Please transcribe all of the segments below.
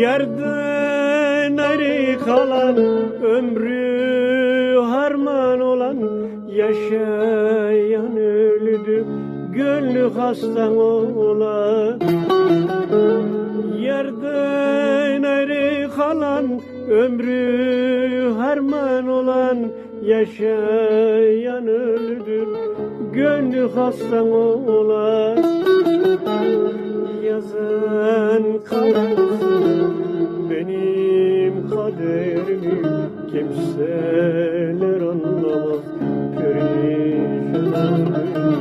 Yerden ayrı kalan ömrü harman olan yaşayan ölüdür gönlü hastan olan. Yerden ayrı kalan ömrü harman olan yaşayan ölüdür gönlü hastan olan. Yazan kaderim kimseler anlamaz perişan halimi.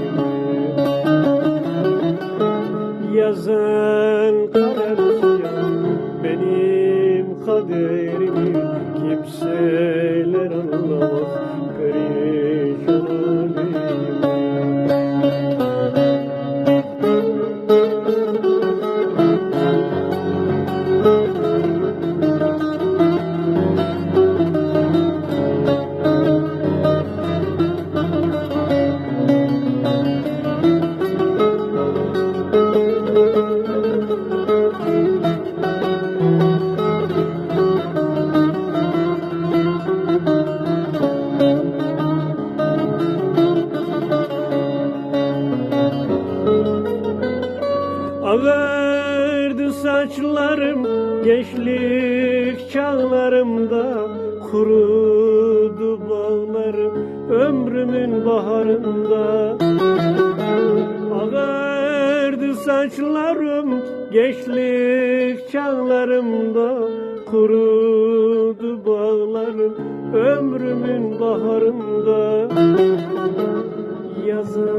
yazan kaderim benim kaderimi kimseler Ağardı saçlarım gençlik çağlarımda Kurudu bağlarım ömrümün baharında. Ağardı saçlarım gençlik çağlarımda Kurudu bağlarım ömrümün baharında. Yazan